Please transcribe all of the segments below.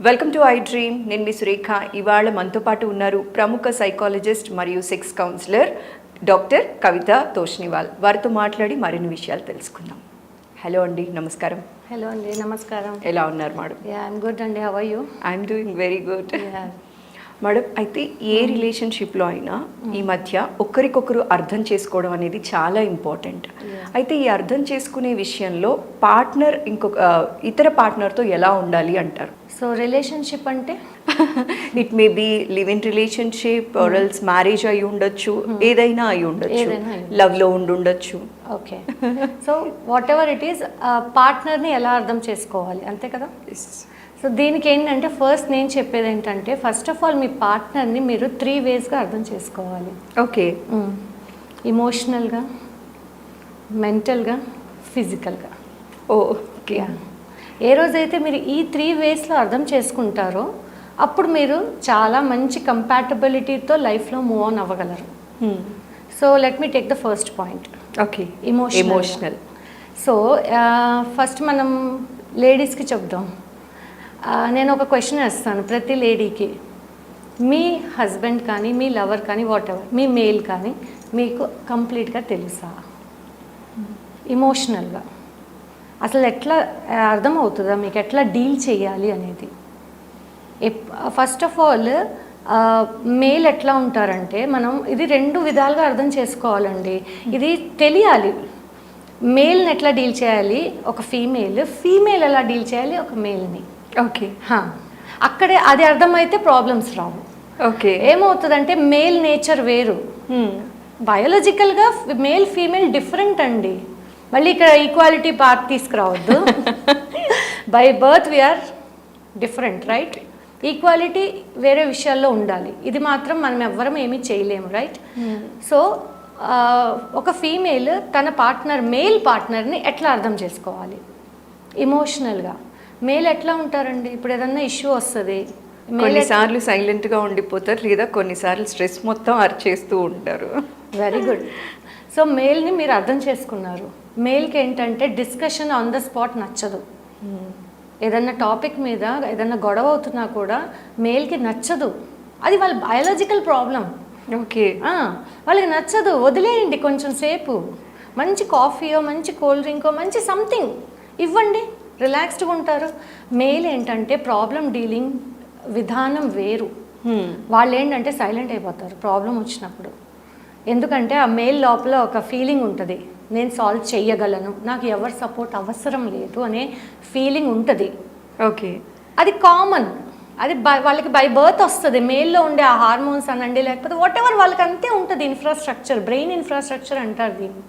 Welcome to I dream నేను మీ సురేఖ. ఇవాళ మనతో పాటు ఉన్నారు ప్రముఖ సైకాలజిస్ట్ మరియు sex counsellor doctor Kavitha Toshniwal. వారితో మాట్లాడి మరిన్ని విషయాలు తెలుసుకుందాం. హలో అండి నమస్కారం. హలో అండి నమస్కారం. ఎలా ఉన్నారు మేడం? ఐమ్ గుడ్ అండి. How you I'm doing very good madam అయితే ఏ రిలేషన్షిప్లో అయినా ఈ మధ్య ఒకరికొకరు అర్థం చేసుకోవడం అనేది చాలా ఇంపార్టెంట్. అయితే ఈ అర్థం చేసుకునే విషయంలో పార్ట్నర్ ఇంకొక ఇతర పార్ట్నర్తో ఎలా ఉండాలి అంటారు? సో రిలేషన్షిప్ అంటే? It may be live in relationship or else marriage అయి ఉండొచ్చు ఏదైనా అయి ఉండొచ్చు ఏదైనా అయి లవ్లో ఉండి ఉండొచ్చు. Okay. So whatever it is పార్ట్నర్ని ఎలా అర్థం చేసుకోవాలి? అంతే కదా? సో దీనికి ఏంటంటే ఫస్ట్ నేను చెప్పేది ఏంటంటే ఫస్ట్ ఆఫ్ ఆల్ మీ పార్ట్నర్ని మీరు త్రీ వేస్గా అర్థం చేసుకోవాలి. ఓకే ఇమోషనల్గా మెంటల్గా ఫిజికల్గా ఓకే ఏ రోజైతే మీరు ఈ త్రీ వేస్లో అర్థం చేసుకుంటారో అప్పుడు మీరు చాలా మంచి కంపాటబిలిటీతో లైఫ్లో move on అవ్వగలరు. So let me take the first point okay. Emotional so first మనం లేడీస్కి చెప్దాం. నేను ఒక క్వశ్చన్ వేస్తాను ప్రతి లేడీకి మీ హస్బెండ్ కానీ మీ లవర్ కానీ వాట్ ఎవర్ మీ మేల్ కానీ మీకు కంప్లీట్గా తెలుసా? ఇమోషనల్గా అసలు ఎట్లా అర్థమవుతుందా? మీకు ఎట్లా డీల్ చేయాలి అనేది? ఫస్ట్ ఆఫ్ ఆల్ మేల్ ఎట్లా ఉంటారంటే మనం ఇది రెండు విధాలుగా అర్థం చేసుకోవాలండి. ఇది తెలియాలి. మేల్ని ఎట్లా డీల్ చేయాలి? ఒక ఫీమేల్ ఫీమేల్ ఎలా డీల్ చేయాలి? ఒక మేల్ని ఓకే. హా. అక్కడే అది అర్థమైతే ప్రాబ్లమ్స్ రావు. ఓకే. ఏమవుతుందంటే మేల్ నేచర్ వేరు. బయాలజికల్గా మేల్ ఫీమేల్ డిఫరెంట్ అండి. మళ్ళీ ఇక్కడ ఈక్వాలిటీ పార్ట్ తీసుకురావద్దు. By birth we are different right equality వేరే విషయాల్లో ఉండాలి. ఇది మాత్రం మనం ఎవ్వరం ఏమీ చేయలేము రైట్ సో ఒక ఫీమేల్ తన పార్ట్నర్ మేల్ పార్ట్నర్ని ఎట్లా అర్థం చేసుకోవాలి? ఇమోషనల్గా మేల్ ఎట్లా ఉంటారండి? ఇప్పుడు ఏదన్నా ఇష్యూ వస్తుంది. కొన్నిసార్లు సైలెంట్గా ఉండిపోతారు లేదా కొన్నిసార్లు స్ట్రెస్ మొత్తం అరిచేస్తూ ఉంటారు. వెరీ గుడ్ సో మేల్ని మీరు అర్థం చేసుకున్నారు. మేల్కి ఏంటంటే డిస్కషన్ ఆన్ ద స్పాట్ నచ్చదు. ఏదన్నా టాపిక్ మీద ఏదన్నా గొడవ అవుతున్నా కూడా మేల్కి నచ్చదు. అది వాళ్ళ బయాలజికల్ ప్రాబ్లం ఓకే. వాళ్ళకి నచ్చదు. వదిలేయండి కొంచెం సేపు. మంచి కాఫీయో మంచి కూల్ డ్రింకో మంచి సంథింగ్ ఇవ్వండి. రిలాక్స్డ్గా ఉంటారు. మేల్ ఏంటంటే ప్రాబ్లం డీలింగ్ విధానం వేరు. వాళ్ళు ఏంటంటే సైలెంట్ అయిపోతారు ప్రాబ్లం వచ్చినప్పుడు. ఎందుకంటే ఆ మేల్ లోపల ఒక ఫీలింగ్ ఉంటుంది. నేను సాల్వ్ చేయగలను నాకు ఎవరి సపోర్ట్ అవసరం లేదు అనే ఫీలింగ్ ఉంటుంది. ఓకే అది కామన్ అది బై వాళ్ళకి బై బర్త్ వస్తుంది. మేల్లో ఉండే ఆ హార్మోన్స్ అనండి లేకపోతే వాట్ ఎవర్ వాళ్ళకి అంతే ఉంటుంది ఇన్ఫ్రాస్ట్రక్చర్ బ్రెయిన్ ఇన్ఫ్రాస్ట్రక్చర్ అంటారు దీన్ని.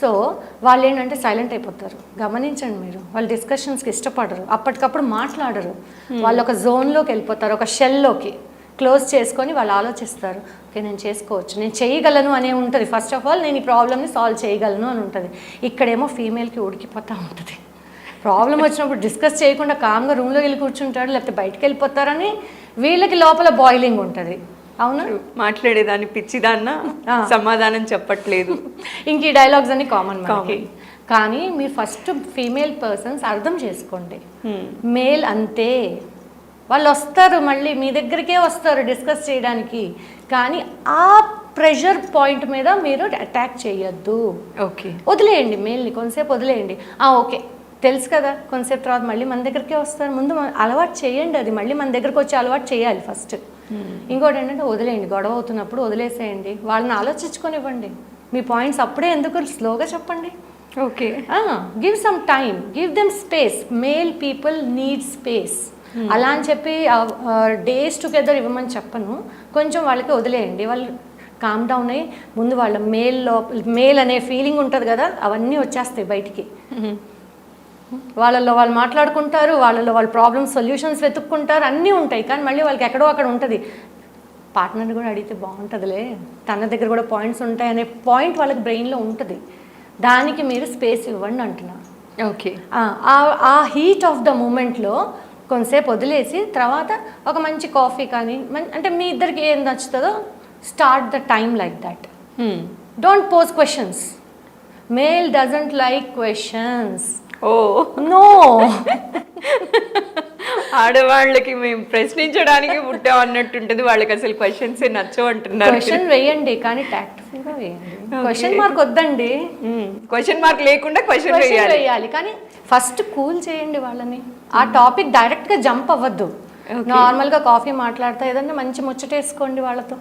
సో వాళ్ళు ఏంటంటే సైలెంట్ అయిపోతారు. గమనించండి మీరు. వాళ్ళు డిస్కషన్స్కి ఇష్టపడరు. అప్పటికప్పుడు మాట్లాడరు. వాళ్ళు ఒక జోన్లోకి వెళ్ళిపోతారు. ఒక షెల్లోకి క్లోజ్ చేసుకొని వాళ్ళు ఆలోచిస్తారు. ఓకే నేను చేసుకోవచ్చు. నేను చేయగలను అనే ఉంటుంది. ఫస్ట్ ఆఫ్ ఆల్ నేను ఈ ప్రాబ్లమ్ని సాల్వ్ చేయగలను అని ఉంటుంది. ఇక్కడేమో ఫీమేల్కి ఉడికిపోతూ ఉంటుంది. ప్రాబ్లం వచ్చినప్పుడు డిస్కస్ చేయకుండా కామ్గా రూమ్లో వెళ్ళి కూర్చుంటాడు. లేకపోతే బయటకు వెళ్ళిపోతారని వీళ్ళకి లోపల బాయిలింగ్ ఉంటుంది. అవునా? మాట్లాడేదాన్ని పిచ్చిదాన్న. సమాధానం చెప్పట్లేదు. ఇంక ఈ డైలాగ్స్ అన్ని కామన్ మనకి. కానీ మీరు ఫస్ట్ ఫీమేల్ పర్సన్స్ అర్థం చేసుకోండి. మేల్ అంతే వాళ్ళు వస్తారు మళ్ళీ మీ దగ్గరికే వస్తారు డిస్కస్ చేయడానికి. కానీ ఆ ప్రెషర్ పాయింట్ మీద మీరు అటాక్ చేయొద్దు. ఓకే. వదిలేయండి మెయిల్ని కొంతసేపు వదిలేయండి. ఆ ఓకే. తెలుసు కదా కొంతసేపు తర్వాత మళ్ళీ మన దగ్గరికే వస్తారు. ముందు అలవాటు చేయండి అది. మళ్ళీ మన దగ్గరకు వచ్చి అలవాటు చేయాలి ఫస్ట్. ఇంకోటి ఏంటంటే వదిలేయండి గొడవ అవుతున్నప్పుడు వదిలేసేయండి. వాళ్ళని ఆలోచించుకొనివ్వండి. మీ పాయింట్స్ అప్పుడే ఎందుకు స్లోగా చెప్పండి. Okay. Give some time give them space. Male people need space. అలా అని చెప్పి డేస్ టుగెదర్ ఇవ్వమని చెప్పను. కొంచెం వాళ్ళకి వదిలేయండి. వాళ్ళు కామ్ డౌన్ అయ్యి ముందు వాళ్ళ మేల్లో మేల్ అనే ఫీలింగ్ ఉంటుంది కదా అవన్నీ వచ్చేస్తాయి బయటికి. వాళ్ళలో వాళ్ళు మాట్లాడుకుంటారు వాళ్ళలో వాళ్ళ ప్రాబ్లమ్స్ సొల్యూషన్స్ వెతుక్కుంటారు అన్నీ ఉంటాయి. కానీ మళ్ళీ వాళ్ళకి ఎక్కడో అక్కడ ఉంటుంది. పార్ట్నర్ని కూడా అడిగితే బాగుంటుందిలే. తన దగ్గర కూడా పాయింట్స్ ఉంటాయి అనే పాయింట్ వాళ్ళకి బ్రెయిన్లో ఉంటుంది. దానికి మీరు స్పేస్ ఇవ్వండి అంటున్నా. ఓకే. ఆ- హీట్ ఆఫ్ ద మూమెంట్లో కొంతసేపు వదిలేసి తర్వాత ఒక మంచి కాఫీ కానీ అంటే మీ ఇద్దరికి ఏం నచ్చుతుందో start the time like that don't pose questions male doesn't like questions oh no. ఆడవాళ్ళకి మేము ప్రశ్నించడానికి పుట్టాం అన్నట్టు ఉంటుంది వాళ్ళకి అసలు క్వశ్చన్స్ నచ్చవు అంటున్నారు. క్వశ్చన్ వేయండి కానీ tactful గా వేయండి క్వశ్చన్ మార్క్ వద్దండి. క్వశ్చన్ మార్క్ లేకుండా క్వశ్చన్ వేయాలి. కానీ ఫస్ట్ కూల్ చేయండి వాళ్ళని. ఆ టాపిక్ డైరెక్ట్గా జంప్ అవ్వద్దు. నార్మల్గా కాఫీ మాట్లాడితే ఏదన్నా మంచి ముచ్చటేసుకోండి వాళ్ళతో.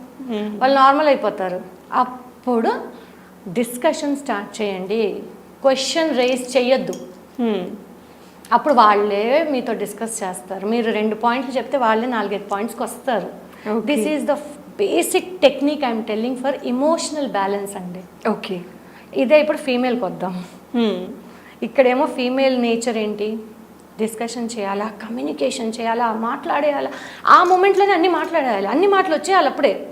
వాళ్ళు నార్మల్ అయిపోతారు. అప్పుడు డిస్కషన్ స్టార్ట్ చేయండి. క్వశ్చన్ రేస్ చేయొద్దు. Hmm. అప్పుడు వాళ్ళే మీతో డిస్కస్ చేస్తారు. మీరు రెండు పాయింట్లు చెప్తే వాళ్ళే నాలుగైదు పాయింట్స్కి వస్తారు. This is the basic technique I'm telling for emotional balance అండి. ఓకే. ఇదే ఇప్పుడు ఫీమేల్కి వద్దాం. ఇక్కడేమో ఫీమేల్ నేచర్ ఏంటి? డిస్కషన్ చేయాలా? కమ్యూనికేషన్ చేయాలా? మాట్లాడేయాలా? ఆ మూమెంట్లోనే అన్ని మాట్లాడేయాలి. అన్ని మాటలు వచ్చేయాలి అప్పుడే.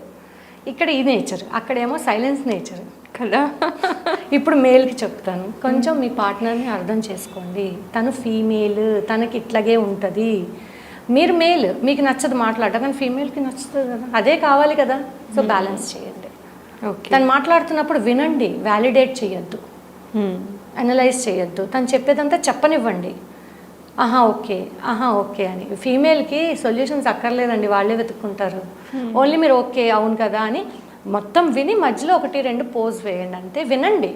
ఇక్కడ ఈ నేచర్ అక్కడేమో సైలెన్స్ నేచర్. కదా? ఇప్పుడు మేల్కి చెప్తాను. కొంచెం మీ పార్ట్నర్ని అర్థం చేసుకోండి. తను ఫీమేల్ తనకి ఇట్లాగే ఉంటుంది. మీరు మేల్ మీకు నచ్చదు మాట్లాడటం కానీ ఫీమేల్కి నచ్చుతుంది కదా. అదే కావాలి కదా. సో బ్యాలెన్స్ చేయండి. ఓకే. తను మాట్లాడుతున్నప్పుడు వినండి వ్యాలిడేట్ చేయొద్దు. అనలైజ్ చేయొద్దు. తను చెప్పేదంతా చెప్పనివ్వండి. ఆహా ఓకే ఆహా ఓకే అని. ఫీమేల్కి సొల్యూషన్స్ అక్కర్లేదండి. వాళ్ళే వెతుక్కుంటారు. ఓన్లీ మీరు ఓకే అవును కదా అని మొత్తం విని మధ్యలో ఒకటి రెండు పోజ్ వేయండి అంతే. వినండి.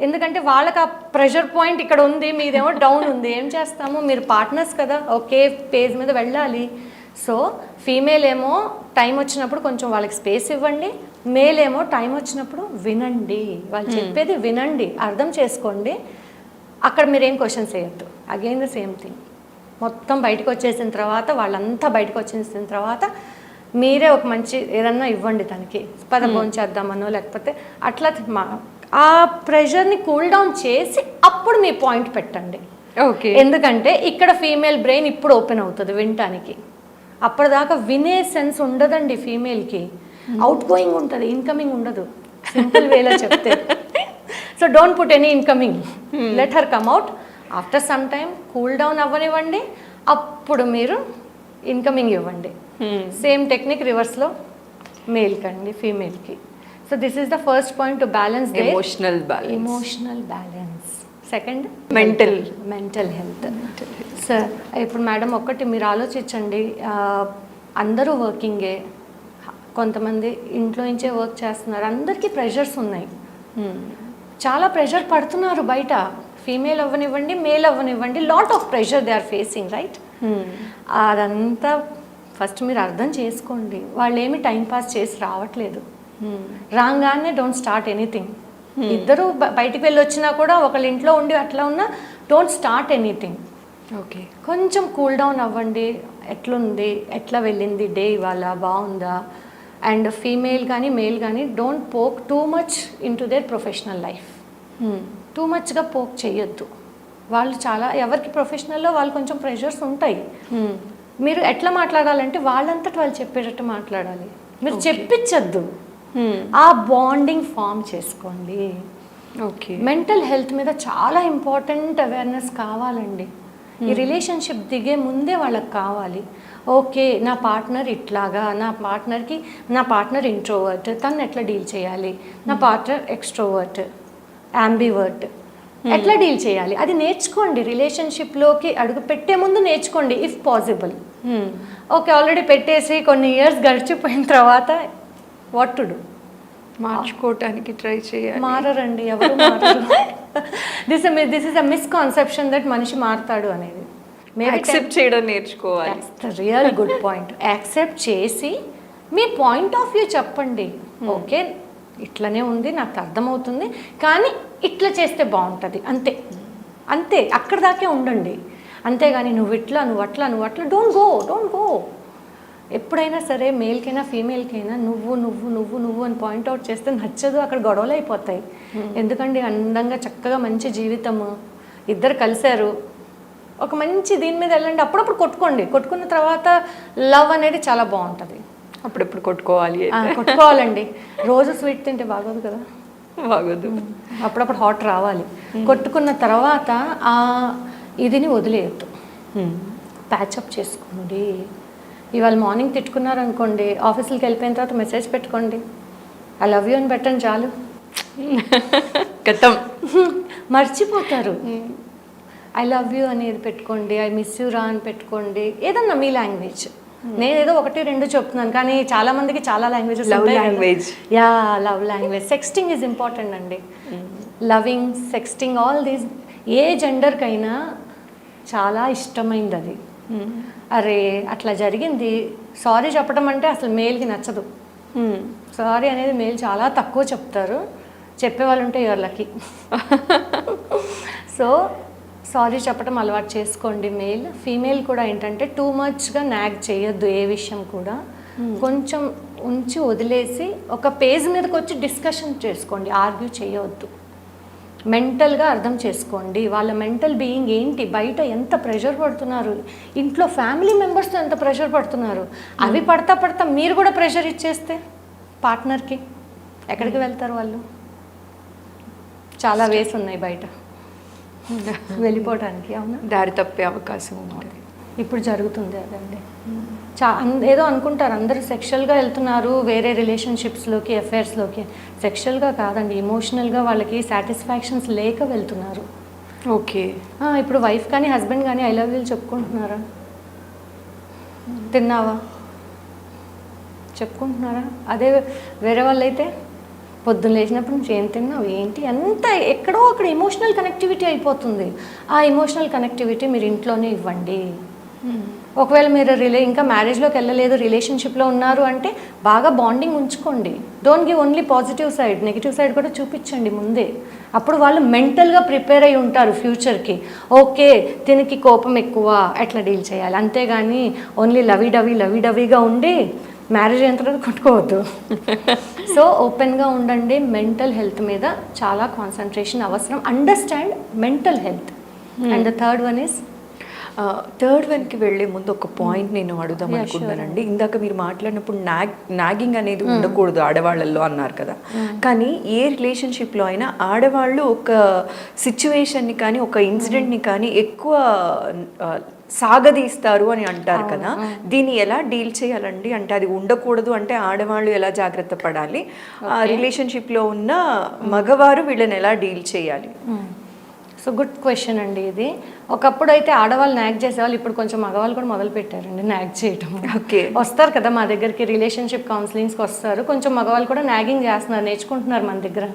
ఎందుకంటే వాళ్ళకి ఆ ప్రెషర్ పాయింట్ ఇక్కడ ఉంది మీదేమో డౌన్ ఉంది. ఏం చేస్తాము? మీరు పార్ట్నర్స్ కదా ఒకే పేజ్ మీద వెళ్ళాలి. సో ఫీమేల్ ఏమో టైం వచ్చినప్పుడు కొంచెం వాళ్ళకి స్పేస్ ఇవ్వండి. మేల్ ఏమో టైం వచ్చినప్పుడు వినండి. వాళ్ళు చెప్పేది వినండి. అర్థం చేసుకోండి. అక్కడ మీరు ఏం క్వశ్చన్స్ వేయద్దు. Again the same thing. మొత్తం బయటకు వచ్చేసిన తర్వాత వాళ్ళంతా బయటకు వచ్చేసిన తర్వాత మీరే ఒక మంచి ఏదన్నా ఇవ్వండి తనకి. పద చేద్దామనో లేకపోతే అట్లా మా ఆ ప్రెషర్ని కూల్ డౌన్ చేసి అప్పుడు మీ పాయింట్ పెట్టండి. ఓకే. ఎందుకంటే ఇక్కడ ఫీమేల్ బ్రెయిన్ ఇప్పుడు ఓపెన్ అవుతుంది వినటానికి. అప్పటిదాకా వినే సెన్స్ ఉండదండి ఫీమేల్కి. అవుట్ గోయింగ్ ఉంటుంది ఇన్కమింగ్ ఉండదు. సింపుల్ వేలో చెప్తే. So don't put any incoming let her come out after some time cool down అవ్వనివ్వండి. అప్పుడు మీరు ఇన్కమింగ్ ఇవ్వండి. సేమ్ టెక్నిక్ రివర్స్లో మేల్కి అండి ఫీమేల్కి so this is the first point to balance emotional balance emotional balance second Mental. Mental health sir ఇప్పుడు madam ఒక్కటి మీరు ఆలోచించండి. అందరూ వర్కింగే కొంతమంది ఇంట్లో నుంచే వర్క్ చేస్తున్నారు. అందరికీ ప్రెషర్స్ ఉన్నాయి. చాలా ప్రెషర్ పడుతున్నారు బయట. ఫీమేల్ అవ్వనివ్వండి మేల్ అవ్వనివ్వండి. Lot of pressure they are facing right అదంతా ఫస్ట్ మీరు అర్థం చేసుకోండి. వాళ్ళు ఏమి టైం పాస్ చేసి రావట్లేదు. రాగానే డోంట్ స్టార్ట్ ఎనీథింగ్ ఇద్దరు బయటికి వెళ్ళి వచ్చినా కూడా ఒకళ్ళ ఇంట్లో ఉండి అట్లా ఉన్నా డోంట్ స్టార్ట్ ఎనీథింగ్ ఓకే కొంచెం కూల్ డౌన్ అవ్వండి. ఎట్లుంది? ఎట్లా వెళ్ళింది? డే ఇవాళ బాగుందా? అండ్ ఫీమేల్ కానీ మేల్ కానీ don't poke too much into their professional life too మచ్గా poke చేయొద్దు. వాళ్ళు చాలా ఎవరికి ప్రొఫెషనల్లో వాళ్ళు కొంచెం ప్రెషర్స్ ఉంటాయి. మీరు ఎట్లా మాట్లాడాలంటే వాళ్ళంతటి వాళ్ళు చెప్పేటట్టు మాట్లాడాలి. మీరు చెప్పించద్దు. ఆ బాండింగ్ ఫామ్ చేసుకోండి. ఓకే మెంటల్ హెల్త్ మీద చాలా ఇంపార్టెంట్ అవేర్నెస్ కావాలండి. ఈ రిలేషన్షిప్ దిగే ముందే వాళ్ళకి కావాలి. ఓకే నా పార్ట్నర్ ఇట్లాగా నా పార్ట్నర్కి నా పార్ట్నర్ ఇంట్రోవర్ట్ తను ఎట్లా డీల్ చేయాలి? నా పార్ట్నర్ ఎక్స్ట్రోవర్ట్ అంబివర్ట్ ఎట్లా డీల్ చేయాలి? అది నేర్చుకోండి. రిలేషన్షిప్లోకి అడుగు పెట్టే ముందు నేర్చుకోండి ఇఫ్ పాసిబుల్ ఓకే ఆల్రెడీ పెట్టేసి కొన్ని ఇయర్స్ గడిచిపోయిన తర్వాత వాట్ టు డూ మార్చుకోవటానికి ట్రై చేయాలి. మారరండి ఎవరు this this is a misconception that మనిషి మారుతాడు అనేది. యాక్సెప్ట్ చేయడం నేర్చుకోవాలి. రియల్ గుడ్ పాయింట్ యాక్సెప్ట్ చేసి మీ పాయింట్ ఆఫ్ వ్యూ చెప్పండి. ఓకే ఇట్లనే ఉంది నాకు అర్థమవుతుంది. కానీ ఇట్లా చేస్తే బాగుంటుంది అంతే. అంతే అక్కడ దాకే ఉండండి. అంతేగాని నువ్వు ఇట్లా నువ్వు అట్లా నువ్వు అట్లా డోంట్ గో డోంట్ గో ఎప్పుడైనా సరే మేల్కైనా ఫీమేల్కైనా నువ్వు నువ్వు నువ్వు నువ్వు అని పాయింట్అవుట్ చేస్తే నచ్చదు అక్కడ గొడవలు అయిపోతాయి. ఎందుకంటే అందంగా చక్కగా మంచి జీవితము ఇద్దరు కలిశారు. ఒక మంచి దీని మీద వెళ్ళండి అప్పుడప్పుడు కొట్టుకోండి. కొట్టుకున్న తర్వాత లవ్ అనేది చాలా బాగుంటుంది. అప్పుడప్పుడు కొట్టుకోవాలి కొట్టుకోవాలండి. రోజు స్వీట్ తింటే బాగోదు కదా. బాగోదు. అప్పుడప్పుడు హాట్ రావాలి. కొట్టుకున్న తర్వాత ఆ ఇదిని వదిలేయద్దు. ప్యాచప్ చేసుకోండి. ఇవాళ మార్నింగ్ తిట్టుకున్నారు అనుకోండి ఆఫీస్కి వెళ్ళిపోయిన తర్వాత మెసేజ్ పెట్టుకోండి. ఐ లవ్ యూ అని పెట్టండి చాలు. గతం మర్చిపోతారు. ఐ లవ్ యూ అనేది పెట్టుకోండి ఐ మిస్ యూ రా అని పెట్టుకోండి. ఏదన్నా మీ లాంగ్వేజ్. నేను ఏదో ఒకటి రెండు చెప్తున్నాను కానీ చాలా మందికి చాలా languages Love language. Yeah love language sexting is important అండి. లవింగ్ సెక్స్టింగ్ ఆల్ దీస్ ఏ జెండర్కైనా చాలా ఇష్టమైంది అది. అరే అట్లా జరిగింది. సారీ చెప్పడం అంటే అసలు మేల్కి నచ్చదు. సారీ అనేది మేల్ చాలా తక్కువ చెప్తారు. చెప్పేవాళ్ళు ఉంటే యువర్ లక్కీ సో సారీ చెప్పడం అలవాటు చేసుకోండి. మేల్ ఫీమేల్ కూడా ఏంటంటే టూ మచ్గా నాగ్ చేయొద్దు ఏ విషయం కూడా. కొంచెం ఉంచి వదిలేసి ఒక పేజ్ మీదకి వచ్చి డిస్కషన్ చేసుకోండి. ఆర్గ్యూ చేయవద్దు మెంటల్గా అర్థం చేసుకోండి. వాళ్ళ మెంటల్ బీయింగ్ ఏంటి? బయట ఎంత ప్రెషర్ పడుతున్నారు? ఇంట్లో ఫ్యామిలీ మెంబర్స్తో ఎంత ప్రెషర్ పడుతున్నారు? అవి పడతా పడతా మీరు కూడా ప్రెషర్ ఇచ్చేస్తే పార్ట్నర్కి ఎక్కడికి వెళ్తారు వాళ్ళు? చాలా వేస్ ఉన్నాయి బయట. వెళ్ళిపోవడానికి అవునా? దారి తప్పే అవకాశం ఉంటుంది ఇప్పుడు జరుగుతుంది అదండి. చా ఏదో అనుకుంటారు అందరూ సెక్షువల్గా వెళ్తున్నారు వేరే రిలేషన్షిప్స్లోకి అఫైర్స్లోకి సెక్షువల్గా కాదండి ఇమోషనల్గా వాళ్ళకి సాటిస్ఫాక్షన్స్ లేక వెళ్తున్నారు. ఓకే. ఇప్పుడు వైఫ్ కానీ హస్బెండ్ కానీ ఐ లవ్ యూ చెప్పుకుంటున్నారా? తిన్నావా? చెప్పుకుంటున్నారా? అదే వేరే వాళ్ళు అయితే పొద్దున్న లేచినప్పుడు నుంచి ఏం తిన్నావు ఏంటి? అంత ఎక్కడో అక్కడ ఎమోషనల్ కనెక్టివిటీ అయిపోతుంది. ఆ ఎమోషనల్ కనెక్టివిటీ మీరు ఇంట్లోనే ఇవ్వండి. ఒకవేళ మీరు రిలే ఇంకా మ్యారేజ్లోకి వెళ్ళలేదు రిలేషన్షిప్లో ఉన్నారు అంటే బాగా బాండింగ్ ఉంచుకోండి. Don't give only positive side negative side కూడా చూపించండి ముందే. అప్పుడు వాళ్ళు మెంటల్గా ప్రిపేర్ అయి ఉంటారు ఫ్యూచర్కి ఓకే దీనికి కోపం ఎక్కువ ఎట్లా డీల్ చేయాలి. అంతేగాని ఓన్లీ లవీ డవీ లవీ డవీగా ఉండి మ్యారేజ్ అయిన తర్వాత కొట్టుకోవద్దు. సో ఓపెన్గా ఉండండి మెంటల్ హెల్త్ మీద చాలా కాన్సన్ట్రేషన్ అవసరం. Understand mental health and the third one is third వన్కి వెళ్ళే ముందు ఒక పాయింట్ నేను అడుగుదాం అనుకుంటానండి ఇందాక మీరు మాట్లాడినప్పుడు నాగ్ నాగింగ్ అనేది ఉండకూడదు ఆడవాళ్ళల్లో అన్నారు కదా. కానీ ఏ రిలేషన్షిప్లో అయినా ఆడవాళ్ళు ఒక సిచ్యువేషన్ని కానీ ఒక ఇన్సిడెంట్ని కానీ ఎక్కువ ఆ, సాగదీస్తారు అని అంటారు కదా. దీన్ని ఎలా డీల్ చేయాలండి? అంటే అది ఉండకూడదు అంటే ఆడవాళ్ళు ఎలా జాగ్రత్త పడాలి? రిలేషన్షిప్లో ఉన్న మగవారు వీళ్ళని ఎలా డీల్ చేయాలి? సో గుడ్ క్వశ్చన్ అండి ఇది. ఒకప్పుడు అయితే ఆడవాళ్ళు నాగ్ చేసేవాళ్ళు ఇప్పుడు కొంచెం మగవాళ్ళు కూడా మొదలు పెట్టారండి నాగ్ చేయటం. ఓకే. వస్తారు కదా మా దగ్గరికి రిలేషన్షిప్ కౌన్సిలింగ్స్కి వస్తారు. కొంచెం మగవాళ్ళు కూడా నాగింగ్ చేస్తున్నారు నేర్చుకుంటున్నారు మన దగ్గర.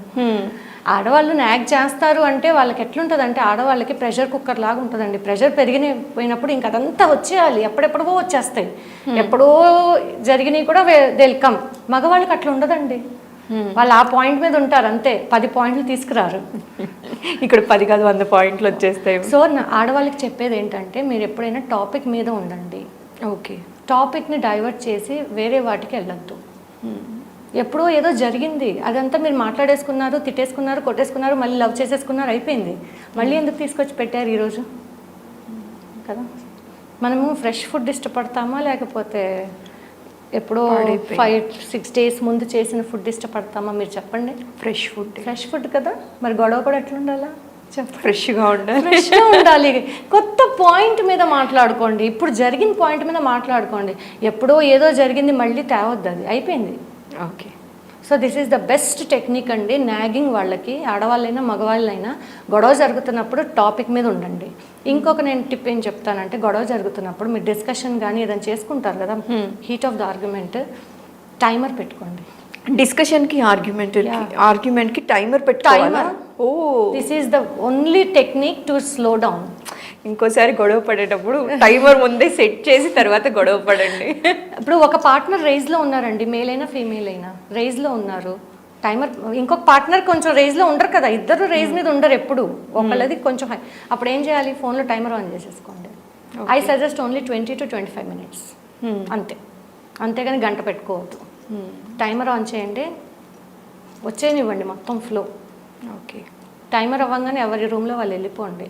ఆడవాళ్ళు నాగ్ చేస్తారు అంటే వాళ్ళకి ఎట్లుంటుంది అంటే ఆడవాళ్ళకి ప్రెషర్ కుక్కర్ లాగా ఉంటుందండి. ప్రెషర్ పెరిగిన పోయినప్పుడు ఇంక అదంతా వచ్చేయాలి. ఎప్పుడెప్పుడో వచ్చేస్తాయి. ఎప్పుడో జరిగినవి కూడా వెల్కమ్ మగవాళ్ళకి అట్లా ఉండదండి. వాళ్ళు ఆ పాయింట్ మీద ఉంటారు అంతే. పది పాయింట్లు తీసుకురారు. ఇక్కడ పది కాదు వంద పాయింట్లు వచ్చేస్తాయి. సో ఆడవాళ్ళకి చెప్పేది ఏంటంటే మీరు ఎప్పుడైనా టాపిక్ మీద ఉండండి. ఓకే. టాపిక్ని డైవర్ట్ చేసి వేరే వాటికి వెళ్ళొద్దు. ఎప్పుడో ఏదో జరిగింది. అదంతా మీరు మాట్లాడేసుకున్నారు తిట్టేసుకున్నారు కొట్టేసుకున్నారు మళ్ళీ లవ్ చేసేసుకున్నారు అయిపోయింది. మళ్ళీ ఎందుకు తీసుకొచ్చి పెట్టారు ఈరోజు? కదా. మనము ఫ్రెష్ ఫుడ్ ఇష్టపడతామా లేకపోతే ఎప్పుడో. ఫైవ్ సిక్స్ డేస్ ముందు చేసిన ఫుడ్ ఇష్టపడతామా? మీరు చెప్పండి. Fresh food. ఫ్రెష్ ఫుడ్ కదా. మరి గొడవ కూడా ఎట్లా ఉండాలా ఫ్రెష్గా ఉండాలి. ఫ్రెష్గా ఉండాలి. కొత్త పాయింట్ మీద మాట్లాడుకోండి. ఇప్పుడు జరిగిన పాయింట్ మీద మాట్లాడుకోండి. ఎప్పుడో ఏదో జరిగింది మళ్ళీ తేవద్దు అది. అయిపోయింది. Okay. So this is the best technique అండి నాగింగ్ వాళ్ళకి ఆడవాళ్ళైనా మగవాళ్ళైనా గొడవ జరుగుతున్నప్పుడు టాపిక్ మీద ఉండండి. ఇంకొక నేను టిప్ ఏం చెప్తానంటే గొడవ జరుగుతున్నప్పుడు మీరు డిస్కషన్ కానీ ఏదైనా చేసుకుంటారు కదా heat of the argument timer పెట్టుకోండి. డిస్కషన్కి ఆర్గ్యుమెంట్ ఆర్గ్యుమెంట్కి టైమర్ పెట్టుకోవాలా? Timer. Oh. This is the only technique to slow down ఇంకోసారి గొడవ పడేటప్పుడు టైమర్ ముందే సెట్ చేసి తర్వాత గొడవ పడండి. ఇప్పుడు ఒక పార్ట్నర్ రేజ్లో ఉన్నారండి మేల్ అయినా. ఫీమేల్ అయినా రేజ్లో ఉన్నారు. టైమర్ ఇంకొక పార్ట్నర్ కొంచెం రేజ్లో ఉండరు కదా ఇద్దరు రేజ్ మీద ఉండరు ఎప్పుడు. ఒకళ్ళది కొంచెం హై అప్పుడు ఏం చేయాలి? ఫోన్లో టైమర్ ఆన్ చేసేసుకోండి. I suggest only twenty to twenty five minutes అంతే. అంతేగాని గంట పెట్టుకోవద్దు. టైమర్ ఆన్ చేయండి. వచ్చేనివ్వండి మొత్తం ఫ్లో ఓకే టైమర్ అవ్వగానే ఎవరి రూమ్లో వాళ్ళు వెళ్ళిపోండి.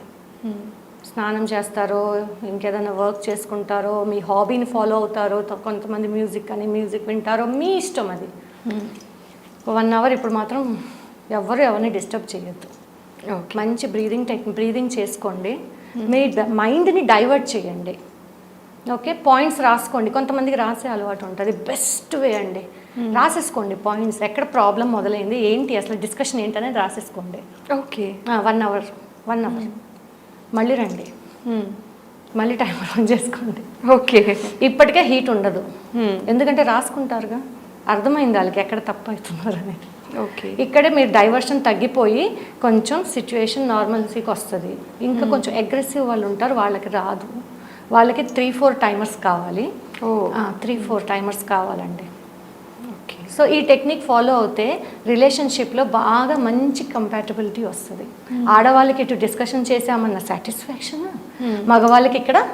స్నానం చేస్తారో ఇంకేదైనా వర్క్ చేసుకుంటారో మీ హాబీని ఫాలో అవుతారో కొంతమంది మ్యూజిక్ అని మ్యూజిక్ వింటారో మీ ఇష్టం అది. వన్ అవర్ ఇప్పుడు మాత్రం ఎవరు ఎవరిని డిస్టర్బ్ చేయొద్దు. ఓకే. మంచి బ్రీదింగ్ టెక్ బ్రీదింగ్ చేసుకోండి. మీ మైండ్ని డైవర్ట్ చేయండి. ఓకే? పాయింట్స్ రాసుకోండి. కొంతమందికి రాసే అలవాటు ఉంటుంది. బెస్ట్ వే అండి. రాసేసుకోండి పాయింట్స్. ఎక్కడ ప్రాబ్లం మొదలైంది ఏంటి అసలు డిస్కషన్ ఏంటనేది రాసేసుకోండి. Okay. One hour. One hour. మళ్ళీ రండి. మళ్ళీ టైమర్ ఆన్ చేసుకోండి. ఓకే. ఇప్పటికే హీట్ ఉండదు. ఎందుకంటే రాసుకుంటారుగా. అర్థమైంది వాళ్ళకి ఎక్కడ తప్పు అవుతున్నారు అనేది. ఓకే. ఇక్కడే మీరు డైవర్షన్ తగ్గిపోయి కొంచెం సిచ్యువేషన్ నార్మల్సీకి వస్తుంది. ఇంకా కొంచెం అగ్రెసివ్ వాళ్ళు ఉంటారు వాళ్ళకి రాదు. వాళ్ళకి త్రీ ఫోర్ టైమర్స్ కావాలి. ఓ. త్రీ ఫోర్ టైమర్స్ కావాలండి. సో ఈ టెక్నిక్ ఫాలో అవుతే రిలేషన్షిప్లో బాగా మంచి కంపాటబిలిటీ వస్తుంది. ఆడవాళ్ళకి ఇటు డిస్కషన్ చేసామన్న సాటిస్ఫాక్షన్ మగవాళ్ళకి ఇక్కడ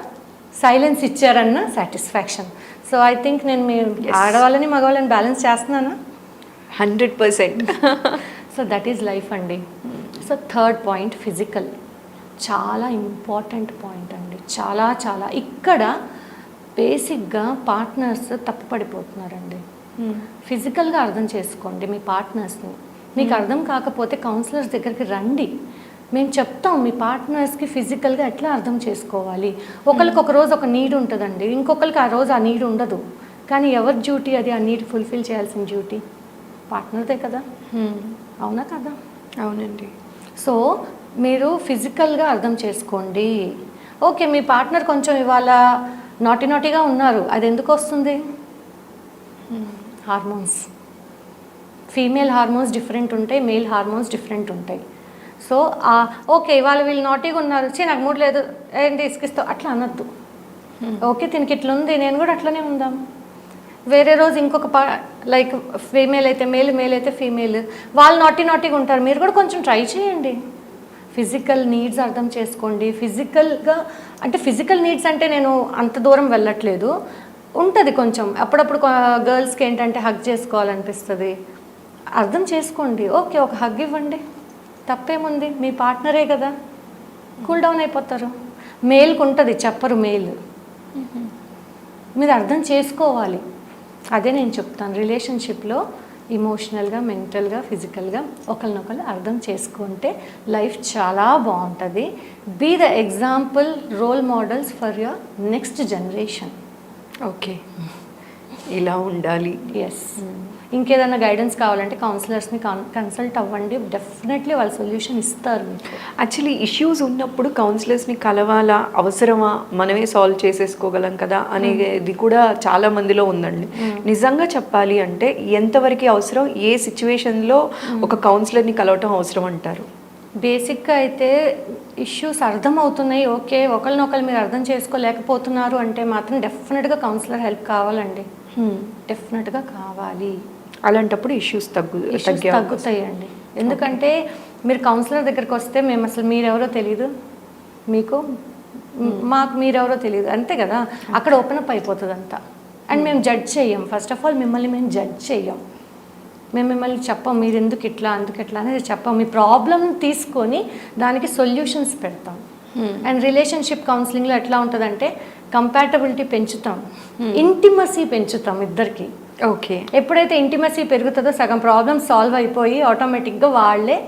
సైలెన్స్ ఇచ్చారన్న సాటిస్ఫాక్షన్. సో ఐ థింక్ నేను మీ ఆడవాళ్ళని మగవాళ్ళని బ్యాలెన్స్ చేస్తున్నానా? Hundred percent. So that is life అండి. So third point physical. చాలా ఇంపార్టెంట్ పాయింట్ అండి. చాలా చాలా. ఇక్కడ బేసిక్గా పార్ట్నర్స్ తప్పు పడిపోతున్నారండి. ఫిజికల్గా అర్థం చేసుకోండి మీ పార్ట్నర్స్ని మీకు అర్థం కాకపోతే కౌన్సిలర్స్ దగ్గరికి రండి. మేము చెప్తాం మీ పార్ట్నర్స్కి ఫిజికల్గా ఎట్లా అర్థం చేసుకోవాలి? ఒకరికి ఒక రోజు ఒక నీడ్ ఉంటుందండి. ఇంకొకరికి ఆ రోజు ఆ నీడ్ ఉండదు. కానీ ఎవరి డ్యూటీ అది? ఆ నీడ్ ఫుల్ఫిల్ చేయాల్సిన డ్యూటీ పార్ట్నర్దే కదా. అవునా కదా? అవునండి. సో మీరు ఫిజికల్గా అర్థం చేసుకోండి. ఓకే మీ పార్ట్నర్ కొంచెం ఇవాళ నాటి నాటిగా ఉన్నారు. అది ఎందుకు వస్తుంది? హార్మోన్స్ ఫీమేల్ హార్మోన్స్ డిఫరెంట్ ఉంటాయి మేల్ హార్మోన్స్ డిఫరెంట్ ఉంటాయి. సో ఓకే ఇవాళ వీళ్ళు నాటిగా ఉన్నారు. చే నాకు మూడు లేదు. ఏంటి ఇసుకిస్తావు అట్లా అనొద్దు. ఓకే దీనికి ఇట్లా ఉంది నేను కూడా అట్లనే ఉందాం. వేరే రోజు ఇంకొక పా లైక్ ఫీమేల్ అయితే మేల్ మేల్ అయితే ఫీమేల్ వాళ్ళు నాటి నాటిగా ఉంటారు. మీరు కూడా కొంచెం ట్రై చేయండి. ఫిజికల్ నీడ్స్ అర్థం చేసుకోండి. ఫిజికల్గా అంటే ఫిజికల్ నీడ్స్ అంటే నేను అంత దూరం వెళ్ళట్లేదు. ఉంటుంది కొంచెం. అప్పుడప్పుడు గర్ల్స్కి ఏంటంటే హగ్ చేసుకోవాలనిపిస్తుంది. అర్థం చేసుకోండి. ఓకే ఒక హగ్ ఇవ్వండి. తప్పేముంది? మీ పార్ట్నరే కదా. కూల్ డౌన్ అయిపోతారు. మేల్కి ఉంటుంది చెప్పరు మేల్. మీరు అర్థం చేసుకోవాలి. అదే నేను చెప్తాను. రిలేషన్షిప్లో ఇమోషనల్గా మెంటల్గా ఫిజికల్గా ఒకరినొకరు అర్థం చేసుకుంటే లైఫ్ చాలా బాగుంటుంది. Be the example role models for your next generation. Okay. ఇలా ఉండాలి. ఎస్ ఇంకేదైనా గైడెన్స్ కావాలంటే కౌన్సిలర్స్ని కన్సల్ట్ అవ్వండి. డెఫినెట్లీ వాళ్ళు సొల్యూషన్ ఇస్తారు యాక్చువల్లీ ఇష్యూస్ ఉన్నప్పుడు కౌన్సిలర్స్ని కలవాలా? అవసరమా? మనమే సాల్వ్ చేసేసుకోగలం కదా? అనేది కూడా చాలా మందిలో ఉందండి. నిజంగా చెప్పాలి అంటే ఎంతవరకు అవసరం ఏ సిచ్యువేషన్లో ఒక కౌన్సిలర్ని కలవటం అవసరం అంటారు? బేసిక్గా అయితే ఇష్యూస్ అర్థం అవుతున్నాయి ఓకే ఒకరినొకరు మీరు అర్థం చేసుకోలేకపోతున్నారు అంటే మాత్రం డెఫినెట్గా కౌన్సిలర్ హెల్ప్ కావాలండి. డెఫినెట్గా కావాలి. అలాంటప్పుడు ఇష్యూస్ తగ్గు ఇష్యూస్ తగ్గే అవకాశం. తగ్గుతాయండి. ఎందుకంటే మీరు కౌన్సిలర్ దగ్గరికి వస్తే మేము అసలు మీరెవరో తెలియదు మీకు మాకు మీరెవరో తెలియదు అంతే కదా? అక్కడ ఓపెన్ అప్ అయిపోతుంది అంతా అండ్ మేము జడ్జ్ చెయ్యం. ఫస్ట్ ఆఫ్ ఆల్ మిమ్మల్ని మేము జడ్జ్ చెయ్యం. మేము మిమ్మల్ని చెప్పం మీరు ఎందుకు ఇట్లా అందుకు ఇట్లా అనేది చెప్పం. మీ ప్రాబ్లమ్ తీసుకొని దానికి సొల్యూషన్స్ పెడతాం. అండ్ రిలేషన్షిప్ కౌన్సిలింగ్లో ఎట్లా ఉంటుందంటే కంపాటబిలిటీ పెంచుతాం. ఇంటిమసీ పెంచుతాం ఇద్దరికి. ఓకే ఎప్పుడైతే ఇంటిమసీ పెరుగుతుందో సగం ప్రాబ్లమ్ సాల్వ్ అయిపోయి ఆటోమేటిక్గా వాళ్ళే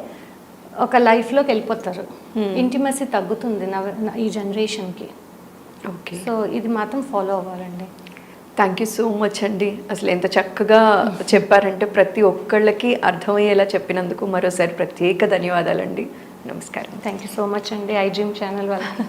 ఒక లైఫ్లోకి వెళ్ళిపోతారు. ఇంటిమసీ తగ్గుతుంది నవ- న- ఈ జనరేషన్కి ఓకే సో ఇది మాత్రం ఫాలో అవ్వాలండి. థ్యాంక్ యూ సో మచ్ అండి. అసలు ఎంత చక్కగా చెప్పారంటే ప్రతి ఒక్కళ్ళకి అర్థమయ్యేలా చెప్పినందుకు మరోసారి ప్రత్యేక ధన్యవాదాలండి. నమస్కారం. థ్యాంక్ యూ సో మచ్ అండి. ఐ ఛానల్ వాళ్ళ